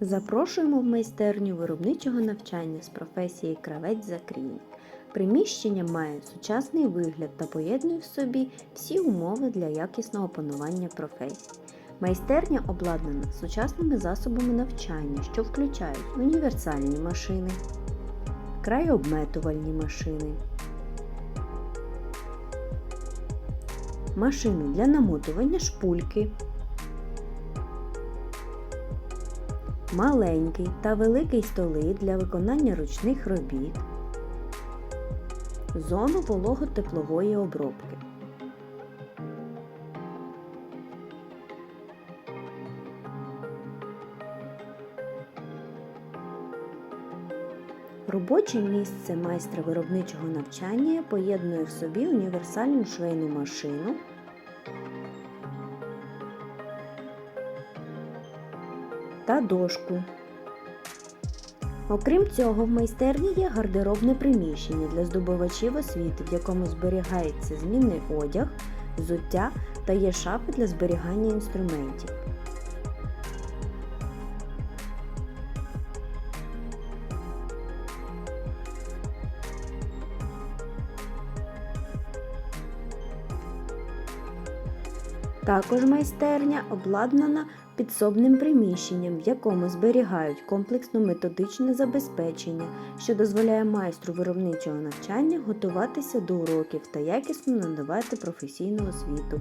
Запрошуємо в майстерню виробничого навчання з професії кравець-закрійник. Приміщення має сучасний вигляд та поєднує в собі всі умови для якісного опанування професій. Майстерня обладнана сучасними засобами навчання, що включають універсальні машини, краєобметувальні машини, машини для намотування шпульки, маленький та великий столи для виконання ручних робіт, зону волого-теплової обробки. Робоче місце майстра виробничого навчання поєднує в собі універсальну швейну машину, та дошку. Окрім цього, в майстерні є гардеробне приміщення для здобувачів освіти, в якому зберігається змінний одяг, взуття та є шафи для зберігання інструментів. Також майстерня обладнана підсобним приміщенням, в якому зберігають комплексно-методичне забезпечення, що дозволяє майстру виробничого навчання готуватися до уроків та якісно надавати професійну освіту.